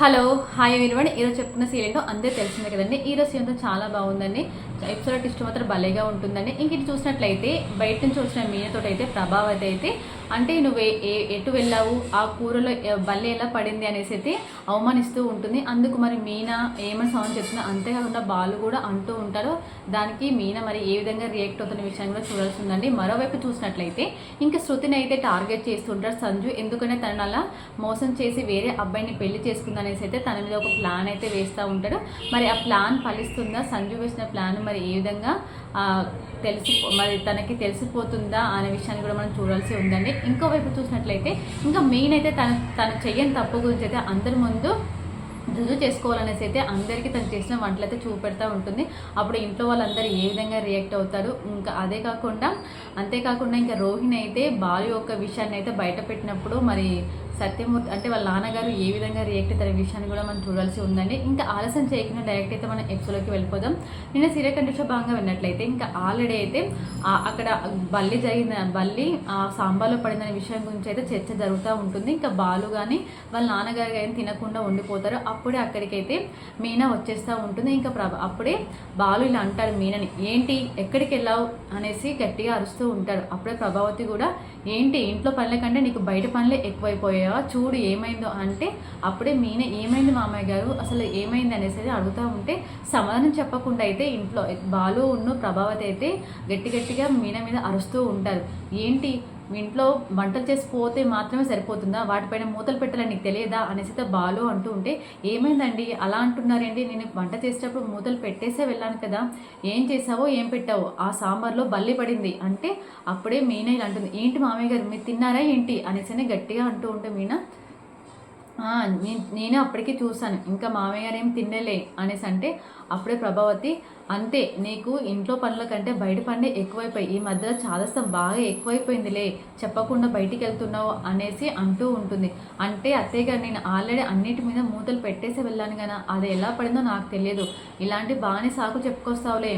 Hello hi everyone ఈరోజు చెప్పుకున్న serial అందరూ తెలిసిందే కదండి. ఈరోజు సీరియల్ చాలా బాగుందండి. ఎపిసోడ్ ఇష్టం మాత్రం భలేగా ఉంటుందండి. ఇంక ఇది చూసినట్లయితే బయట నుంచి వచ్చిన మీనతోటి అయితే ప్రభావతి అయితే అంటే నువ్వు ఏ- ఎటు వెళ్ళావు? ఆ కూరలో బల్లె ఎలా పడింది అనేసి అయితే అవమానిస్తూ ఉంటుంది. అందుకు మరి మీనా ఏమని సౌండ్ చెప్తుందో అంతేకాకుండా బాలు కూడా అంటూ ఉంటారు. దానికి మీనా మరి ఏ విధంగా రియాక్ట్ అవుతున్న విషయాన్ని కూడా చూడాల్సి ఉందండి. మరోవైపు చూసినట్లయితే ఇంకా శృతిని అయితే టార్గెట్ చేస్తుంటారు సంజు. ఎందుకంటే తనని అలా మోసం చేసి వేరే అబ్బాయిని పెళ్ళి చేసుకుందనేసి అయితే తన మీద ఒక ప్లాన్ అయితే వేస్తూ ఉంటాడు. మరి ఆ ప్లాన్ ఫలిస్తుందా? సంజు వేసిన ప్లాన్ మరి ఏ విధంగా తెలిసి మరి తనకి తెలిసిపోతుందా అనే విషయాన్ని కూడా మనం చూడాల్సి ఉందండి. ఇంకోవైపు చూసినట్లయితే ఇంకా మెయిన్ అయితే తన తను చెయ్యని తప్పు గురించి అయితే అందరి ముందు రుజువు చేసుకోవాలనేసి అయితే అందరికీ తను చేసిన వంటలు అయితే చూపెడతా ఉంటుంది. అప్పుడు ఇంట్లో వాళ్ళందరూ ఏ విధంగా రియాక్ట్ అవుతారు? ఇంకా అదే కాకుండా అంతేకాకుండా ఇంకా రోహిణి అయితే బాలు యొక్క విషయాన్ని అయితే బయట పెట్టినప్పుడు మరి సత్యమూర్తి అంటే వాళ్ళ నాన్నగారు ఏ విధంగా రియాక్ట్ అవుతారు విషయాన్ని కూడా మనం చూడాల్సి ఉందండి. ఇంకా ఆలస్యం చేయకుండా డైరెక్ట్ అయితే మనం ఎపిసోడ్లోకి వెళ్ళిపోదాం. నిన్న సీరియల్ కండిషన్ భాగంగా విన్నట్లయితే ఇంకా ఆల్రెడీ అయితే అక్కడ బల్లి జరిగిన బల్లి ఆ సాంబార్లో పడిందనే విషయం గురించి అయితే చర్చ జరుగుతూ ఉంటుంది. ఇంకా బాలు కానీ వాళ్ళ నాన్నగారు కానీ తినకుండా ఉండిపోతారు. అప్పుడు అప్పుడే అక్కడికైతే మీనా వచ్చేస్తూ ఉంటుంది. ఇంకా ప్రభ అప్పుడే బాలు ఇలా అంటాడు మీనని ఏంటి ఎక్కడికి వెళ్ళావు? అనేసి గట్టిగా అరుస్తూ ఉంటాడు. అప్పుడే ప్రభావతి కూడా ఏంటి ఇంట్లో పనుల కంటే నీకు బయట పనులే ఎక్కువైపోయావా చూడు ఏమైందో అంటే అప్పుడే మీన ఏమైంది మామయ్య గారు? అసలు ఏమైంది? అనేసి అడుగుతూ ఉంటే సమాధానం చెప్పకుండా అయితే ఇంట్లో బాలు ఉన్న ప్రభావతి అయితే గట్టి గట్టిగా మీన మీద అరుస్తూ ఉంటారు. ఏంటి మీ ఇంట్లో వంటలు చేసి పోతే మాత్రమే సరిపోతుందా? వాటిపైన మూతలు పెట్టాలని నీకు తెలియదా? అనేసి బాలు అంటూ ఉంటే ఏమైందండి? అలా అంటున్నారండి నేను వంట చేసేటప్పుడు మూతలు పెట్టేసే వెళ్ళాను కదా. ఏం చేసావో? ఏం పెట్టావో? ఆ సాంబార్లో బల్లి పడింది. అంటే అప్పుడే మీనా ఇలా అంటుంది. ఏంటి మామయ్య గారు? మీరు తిన్నారా ఏంటి? అనేసి గట్టిగా అంటూ ఉంటే మీనా నేను అప్పటికే చూశాను. ఇంకా మామయ్య గారు ఏం తినలే అనేసి అంటే అప్పుడే ప్రభావతి అంతే నీకు ఇంట్లో పనుల కంటే బయట పనులే ఎక్కువైపోయి ఈ మధ్యలో చాదస్తం బాగా ఎక్కువైపోయిందిలే చెప్పకుండా బయటికి వెళ్తున్నావు అనేసి అంటూ ఉంటుంది. అంటే అత్తయ్య గారు నేను ఆల్రెడీ అన్నిటి మీద మూతలు పెట్టేసి వెళ్ళాను కదా అది ఎలా పడిందో నాకు తెలియదు. ఇలాంటి బాగానే సాకు చెప్పుకొస్తావులే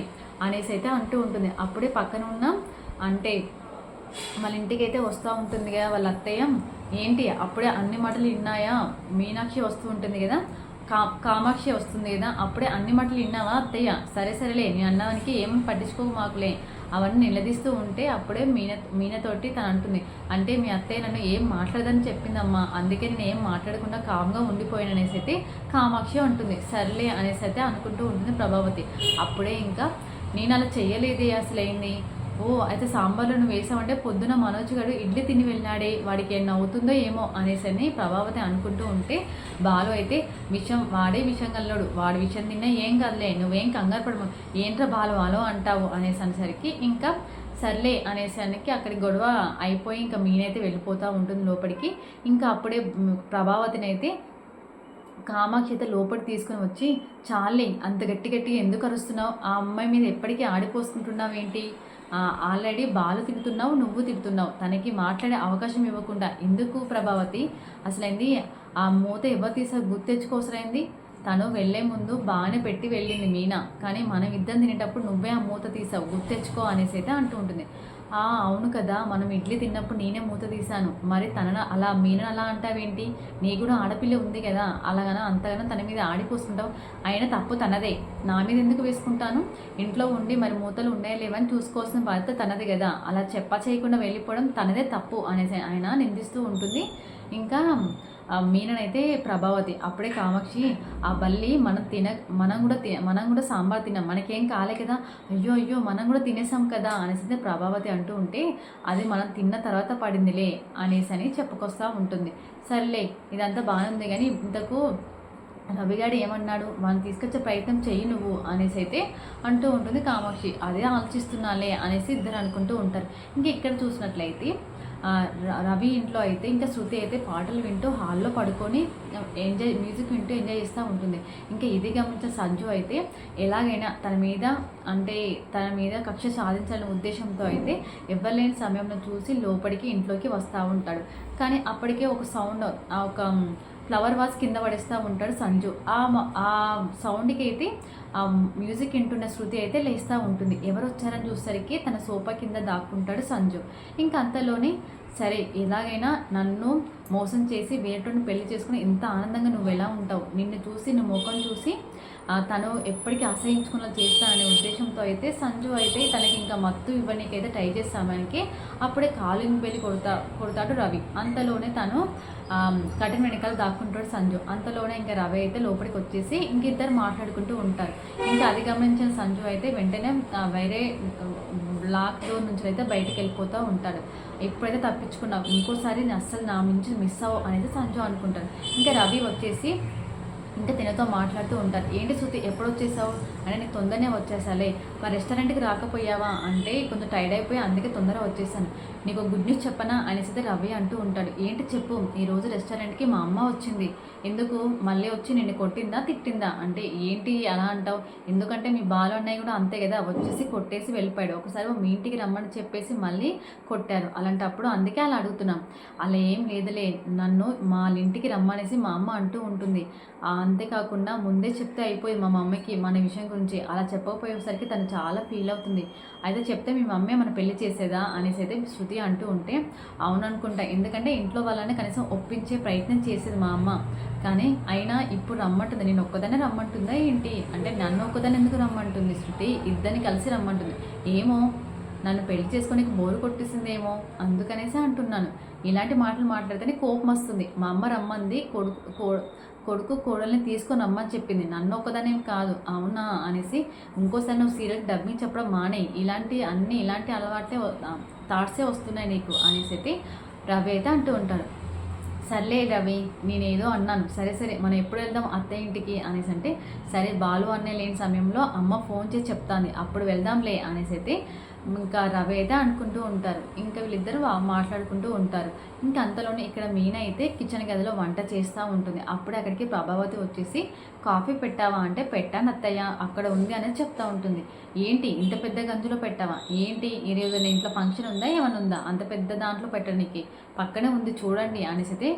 అనేసి అయితే అంటూ ఉంటుంది. అప్పుడే పక్కన ఉన్న అంటే వాళ్ళ ఇంటికి అయితే వస్తూ ఉంటుంది కదా వాళ్ళ అత్తయ్య ఏంటి? అప్పుడే అన్ని మాటలు విన్నాయా మీనాక్షి వస్తూ ఉంటుంది కదా? కా కామాక్షి వస్తుంది కదా? అప్పుడే అన్ని మాటలు విన్నావా అత్తయ్య? సరే సరేలే నేను అన్నదానికి ఏం పట్టించుకో మాకులే. అవన్నీ నిలదీస్తూ ఉంటే అప్పుడే మీన మీనతోటి తను అంటుంది. అంటే మీ అత్తయ్య నన్ను ఏం మాట్లాడదని చెప్పిందమ్మా. అందుకే నేను ఏం మాట్లాడకుండా కామ్గా ఉండిపోయాను అనేసి అయితే కామాక్షి ఉంటుంది సర్లే అనేసి అయితే అనుకుంటూ ఉంటుంది ప్రభావతి. అప్పుడే ఇంకా నేను అలా చేయలేదే అసలు అయింది ఓ అయితే సాంబార్లో నువ్వు వేసావంటే పొద్దున మనోజ్ గారు ఇడ్లీ తిని వెళ్ళినాడే వాడికి ఏం అవుతుందో ఏమో అనేసి అని ప్రభావతి అనుకుంటూ ఉంటే బాలు అయితే విషం వాడే విషం కల్లాడు వాడి విషం తిన్నా ఏం కాదులే నువ్వేం కంగారు పడము ఏంట్రా బాలు అలో అంటావు? అనేసి అనేసరికి ఇంకా సర్లే అనేసరికి అక్కడి గొడవ అయిపోయి ఇంకా మీనైతే వెళ్ళిపోతూ ఉంటుంది లోపలికి. ఇంకా అప్పుడే ప్రభావతినైతే ప్రభావతిని కామాక్షి అయితే లోపలికి తీసుకొని వచ్చి చాలే అంత గట్టి గట్టిగా ఎందుకు అరుస్తున్నావు? ఆ అమ్మాయి మీద ఎప్పటికీ ఆడిపోసుకుంటున్నావు ఏంటి ఆల్రెడీ బాలు తిడుతున్నావు నువ్వు తిడుతున్నావు. తనకి మాట్లాడే అవకాశం ఇవ్వకుండా. ఎందుకు ప్రభావతి? అసలైంది? ఆ మూత ఎవరు తీసారు గుర్తు తెచ్చుకోసరైంది తను వెళ్ళే ముందు బాగానే పెట్టి వెళ్ళింది మీనా. కానీ మనం ఇద్దరం తినేటప్పుడు నువ్వే ఆ మూత తీసావు గుర్తు తెచ్చుకో అనేసి అయితే అంటూ ఉంటుంది. ఆ అవును కదా. మనం ఇడ్లీ తిన్నప్పుడు నేనే మూత తీశాను. మరి తనను అలా మీనని అలా అంటావేంటి? నీ కూడా ఆడపిల్ల ఉంది కదా. అలాగనా అంతగానో తన మీద ఆడిపోసుకుంటావు. అయినా తప్పు తనదే. నా మీద ఎందుకు వేసుకుంటాను? ఇంట్లో ఉండి మరి మూతలు ఉన్నాయా లేవని చూసుకోవాల్సిన బాధ్యత తనది కదా. అలా చెప్ప చేయకుండా వెళ్ళిపోవడం తనదే తప్పు అనేసి ఆయన నిందిస్తూ ఉంటుంది. ఇంకా మీననైతే ప్రభావతి అప్పుడే కామాక్షి ఆ బల్లి మనం తిన మనం కూడా మనం కూడా సాంబార్ తిన్నాం. మనకేం కాలే కదా. అయ్యో అయ్యో మనం కూడా తినేసాం కదా అనేసి అయితే ప్రభావతి అంటూ ఉంటే అది మనం తిన్న తర్వాత పడిందిలే అనేసి అని చెప్పుకొస్తూ ఉంటుంది. సర్లే ఇదంతా బాగానే ఉంది కానీ ఇంతకు రవిగాడు ఏమన్నాడు? మనం తీసుకొచ్చే ప్రయత్నం చెయ్యి నువ్వు అనేసి అయితే అంటూ ఉంటుంది కామాక్షి. అదే ఆలోచిస్తున్నాలే అనేసి ఇద్దరు అనుకుంటూ ఉంటారు. ఇంక ఇక్కడ చూసినట్లయితే రవి ఇంట్లో అయితే ఇంకా శృతి అయితే పాటలు వింటూ హాల్లో పడుకొని ఎంజాయ్ మ్యూజిక్ వింటూ ఎంజాయ్ చేస్తూ ఉంటుంది. ఇంకా ఇది గమనించిన సంజు అయితే ఎలాగైనా తన మీద అంటే తన మీద కక్ష సాధించాలనే ఉద్దేశంతో అయితే ఎవ్వలేని సమయంలో చూసి లోపలికి ఇంట్లోకి వస్తూ ఉంటాడు. కానీ అప్పటికే ఒక సౌండ్ ఆ ఒక ఫ్లవర్ వాస్ కింద పడేస్తూ ఉంటాడు సంజు. ఆ ఆ సౌండ్కి అయితే ఆ మ్యూజిక్ వింటున్న శృతి అయితే లేస్తూ ఉంటుంది. ఎవరు వచ్చారని చూసరికి తన సోఫా కింద దాక్కుంటాడు సంజు. ఇంకా అంతలోనే సరే ఎలాగైనా నన్ను మోసం చేసి వేరేటువంటి పెళ్ళి చేసుకుని ఇంత ఆనందంగా నువ్వు ఎలా ఉంటావు? నిన్ను చూసి నువ్వు ముఖం చూసి తను ఎప్పటికీ అసహించుకున్నా చేస్తాననే ఉద్దేశంతో అయితే సంజు అయితే తనకి ఇంకా మత్తు ఇవ్వడానికి అయితే ట్రై చేస్తామనికి అప్పుడే కాలింగ్ వెళ్ళి కొడతా కొడతాడు రవి. అంతలోనే తను కఠిన వెనకాల దాక్కుంటాడు సంజు. అంతలోనే ఇంకా రవి అయితే లోపలికి వచ్చేసి ఇంక ఇద్దరు మాట్లాడుకుంటూ ఉంటారు. ఇంకా అది గమనించిన సంజు అయితే వెంటనే వేరే బ్లాక్ డోర్ నుంచి అయితే బయటికి వెళ్ళిపోతూ ఉంటాడు. ఎప్పుడైతే తప్పించుకున్నావు ఇంకోసారి నేను అస్సలు నా నుంచి మిస్ అవ్వ అనేది సంజు అనుకుంటాడు. ఇంకా రవి వచ్చేసి ఇంకా తినతో మాట్లాడుతూ ఉంటారు. ఏంటి శృతి ఎప్పుడు వచ్చేసావు అంటే నీకు తొందరనే వచ్చేసాలే. మా రెస్టారెంట్కి రాకపోయావా? అంటే కొంచెం టైర్డ్ అయిపోయి అందుకే తొందరగా వచ్చేసాను. నీకు గుడ్ న్యూస్ చెప్పనా? అనేసి రవి అంటూ ఉంటాడు. ఏంటి చెప్పు ఈరోజు రెస్టారెంట్కి మా అమ్మ వచ్చింది. ఎందుకు? మళ్ళీ వచ్చి నిన్ను కొట్టిందా తిట్టిందా? అంటే ఏంటి అలా అంటావు? ఎందుకంటే మీ బాలు అన్నయ్య కూడా అంతే కదా వచ్చేసి కొట్టేసి వెళ్ళిపోయాడు. ఒకసారి మీ ఇంటికి రమ్మని చెప్పేసి మళ్ళీ కొట్టారు. అలాంటప్పుడు అందుకే అలా అడుగుతున్నాం. అలా ఏం లేదులే నన్ను మా ఇంటికి రమ్మనేసి మా అమ్మ అంటూ ఉంటుంది. ఆ, అంతేకాకుండా ముందే చెప్తే అయిపోయి మా మమ్మీకి మన విషయం గురించి అలా చెప్పకపోయేసరికి తను చాలా ఫీల్ అవుతుంది. అయితే చెప్తే మీ మమ్మీ మన పెళ్ళి చేసేదా అనేసి అయితే శృతి అంటూ ఉంటే అవుననుకుంటా. ఎందుకంటే ఇంట్లో వాళ్ళని కనీసం ఒప్పించే ప్రయత్నం చేసేది మా అమ్మ. కానీ అయినా ఇప్పుడు రమ్మంటుంది. నేను ఒక్కదానే రమ్మంటుందా ఏంటి? అంటే నన్ను ఒక్కదాన్ని ఎందుకు రమ్మంటుంది శృతి? ఇద్దరిని కలిసి రమ్మంటుంది. ఏమో నన్ను పెళ్ళి చేసుకొని బోరు కొట్టేసిందేమో అందుకనేసి అంటున్నాను. ఇలాంటి మాటలు మాట్లాడితేనే కోపం వస్తుంది. మా అమ్మ రమ్మంది కొడుకు కో- కొడుకు కోడల్ని తీసుకొని రమ్మని చెప్పింది. నన్ను ఒక్కదానేం కాదు. అవునా? అనేసి ఇంకోసారి నువ్వు సీరియల్ డబ్బింగ్ చెప్పడం మానేయి ఇలాంటి అన్ని ఇలాంటి అలవాట్లే థాట్సే వస్తున్నాయి నీకు అనేసి అయితే రవి అయితే అంటూ ఉంటాడు సర్లే రవి నేనేదో అన్నాను. సరే సరే మనం ఎప్పుడు వెళ్దాం అత్తయ్య ఇంటికి? అనేసి అంటే సరే బాలు అన్నే లేని సమయంలో అమ్మ ఫోన్ చేసి చెప్తాంది. అప్పుడు వెళ్దాంలే అనేసి అయితే ఇంకా రవి అయితే అనుకుంటూ ఉంటారు. ఇంకా వీళ్ళిద్దరు మాట్లాడుకుంటూ ఉంటారు. ఇంకా అంతలోనే ఇక్కడ మీన అయితే కిచెన్ గదిలో వంట చేస్తూ ఉంటుంది. అప్పుడు అక్కడికి ప్రభావతి వచ్చేసి కాఫీ పెట్టావా? అంటే పెట్టాను అత్తయ్య. అక్కడ ఉంది అనేది చెప్తా ఉంటుంది. ఏంటి? ఇంత పెద్ద గంజులో పెట్టావా? ఏంటి? ఈరోజు ఇంట్లో ఫంక్షన్ ఉందా? ఏమైనా ఉందా? అంత పెద్ద దాంట్లో పెట్టడానికి పక్కనే ఉంది చూడండి అనేసి అయితే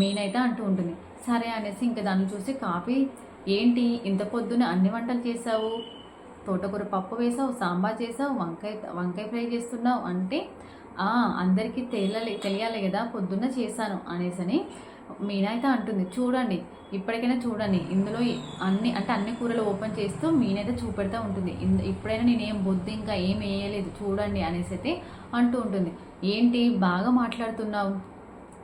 మీనైతే అంటూ ఉంటుంది. సరే అనేసి ఇంకా దాన్ని చూసి కాఫీ ఏంటి ఇంత పొద్దున అన్ని వంటలు చేసావు తోటకూర పప్పు వేసావు సాంబార్ చేసావు వంకాయ వంకాయ ఫ్రై చేస్తున్నావు? అంటే అందరికీ తెలియాలి తెలియాలి కదా పొద్దున్న చేశాను అనేసని మీనా అయితే అంటుంది. చూడండి ఇప్పటికైనా చూడండి ఇందులో అన్ని అంటే అన్ని కూరలు ఓపెన్ చేస్తూ మీనైతే చూపెడతా ఉంటుంది. ఇప్పుడైనా నేనేం బొద్దు ఇంకా ఏం వేయలేదు చూడండి అనేసి అయితే అంటూ ఉంటుంది. ఏంటి బాగా మాట్లాడుతున్నావు?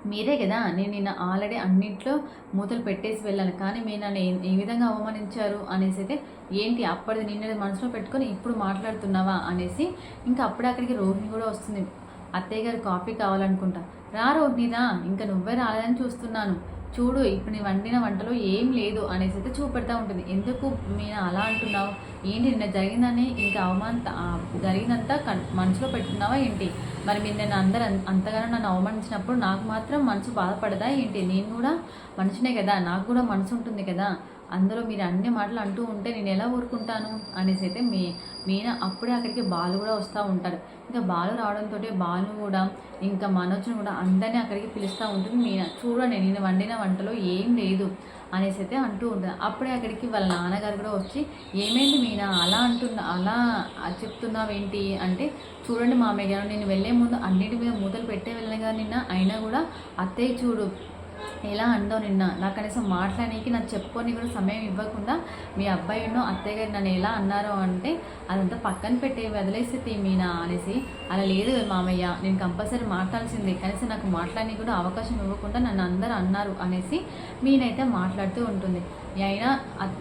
మీరే కదా నేను నిన్న ఆల్రెడీ అన్నింట్లో మూతలు పెట్టేసి వెళ్ళాను. కానీ మీరు నన్ను ఏ- ఏ విధంగా అవమానించారు అనేసి అయితే ఏంటి అప్పటిది నిన్న మనసులో పెట్టుకొని ఇప్పుడు మాట్లాడుతున్నావా అనేసి ఇంకా అప్పుడే అక్కడికి రోహిణి కూడా వస్తుంది. అత్తయ్య గారు కాఫీ కావాలనుకుంటా. రా రోహిణిరా ఇంకా నువ్వే రాలేదని చూస్తున్నాను. చూడు ఇప్పుడు నీ వండిన వంటలో ఏం లేదు అనేసి అయితే చూపెడతా ఉంటుంది. ఎందుకు నేను అలా అంటున్నావు? ఏంటి నిన్న జరిగిందని ఇంకా అవమాన జరిగిందంతా మనసులో పెట్టుకున్నావా ఏంటి? మరి మీరు నన్ను అందరు అంతగానో నన్ను అవమానించినప్పుడు నాకు మాత్రం మనసు బాధపడదా ఏంటి? నేను కూడా మనిషినే కదా నాకు కూడా మనసు ఉంటుంది కదా. అందులో మీరు అన్ని మాటలు అంటూ ఉంటే నేను ఎలా ఊరుకుంటాను అనేసి అయితే మీ మీన అప్పుడే అక్కడికి బాలు కూడా వస్తూ ఉంటాడు. ఇంకా బాలు రావడంతో బాలు కూడా ఇంకా మనోజ్ని కూడా అందరినీ అక్కడికి పిలుస్తూ ఉంటుంది. మీనా చూడండి నేను వండిన వంటలో ఏం లేదు అనేసి అయితే అంటూ ఉంటుంది. అప్పుడే అక్కడికి వాళ్ళ నాన్నగారు కూడా వచ్చి ఏమైంది మీనా? అలా అంటున్నా అలా చెప్తున్నావేంటి? అంటే చూడండి మామయ్య గారు నేను వెళ్ళే ముందు అన్నిటి మీద మూతలు పెట్టే వెళ్ళను కానీ నిన్న అయినా కూడా అత్తయ్య చూడు ఎలా అందో నిన్న. నాకు కనీసం మాట్లాడడానికి నాకు చెప్పుకొని కూడా సమయం ఇవ్వకుండా మీ అబ్బాయినో అత్తయ్య గారు నన్ను ఎలా అన్నారో అంటే అదంతా పక్కన పెట్టి వదిలేసి మీనా అనేసి. అలా లేదు మామయ్య నేను కంపల్సరీ మాట్లాడాల్సిందే. కనీసం నాకు మాట్లాడడానికి కూడా అవకాశం ఇవ్వకుండా నన్ను అందరూ అన్నారు అనేసి మీనైతే మాట్లాడుతూ ఉంటుంది. అయినా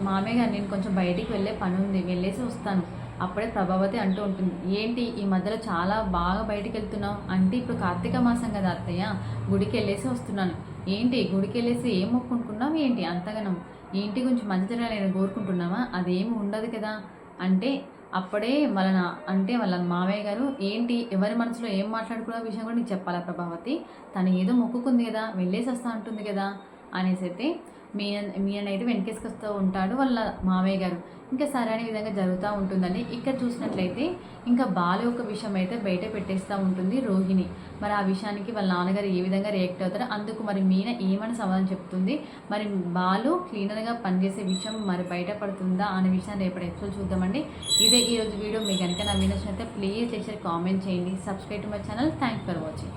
మామయ్య గారు నేను కొంచెం బయటికి వెళ్ళే పని ఉంది వెళ్ళేసి వస్తాను. అప్పుడే ప్రభావతి అంటూ ఉంటుంది. ఏంటి ఈ మధ్యలో చాలా బాగా బయటికి వెళ్తున్నావు? అంటే ఇప్పుడు కార్తీక మాసం కదా అత్తయ్య. గుడికి వెళ్ళేసి వస్తున్నాను. ఏంటి గుడికి వెళ్ళేసి ఏం మొక్కుకుంటున్నావు ఏంటి? అంతగనం. ఈ ఇంటి గురించి మంచి జరగాలని కోరుకుంటున్నావా? అదేమి ఉండదు కదా. అంటే అప్పుడే వాళ్ళ నా అంటే వాళ్ళ మామయ్య గారు ఏంటి ఎవరి మనసులో ఏం మాట్లాడుకున్న విషయం కూడా నీకు చెప్పాలా ప్రభావతి? తను ఏదో మొక్కుకుంది కదా వెళ్ళేసి వస్తా అంటుంది కదా అనేసి అయితే మీన మీననైతే వెనకేసుకొస్తూ ఉంటాడు వాళ్ళ మామయ్య గారు. ఇంకా సరైన విధంగా జరుగుతూ ఉంటుందండి. ఇక్కడ చూసినట్లయితే ఇంకా బాలు ఒక విషయం అయితే బయట పెట్టేస్తూ ఉంటుంది రోహిణి. మరి ఆ విషయానికి వాళ్ళ నాన్నగారు ఏ విధంగా రియాక్ట్ అవుతారో అందుకు మరి మీన ఏమని సమాధానం చెప్తుంది. మరి బాలు క్లీనర్గా పనిచేసే విషయం మరి బయటపడుతుందా అనే విషయాన్ని రేపటి ఎపిసోడ్ చూద్దామండి. ఇదే ఈరోజు వీడియో మీకు కనుక నా నచ్చినట్లయితే ప్లీజ్ చేసి కామెంట్ చేయండి. Subscribe to my channel. Thanks for watching.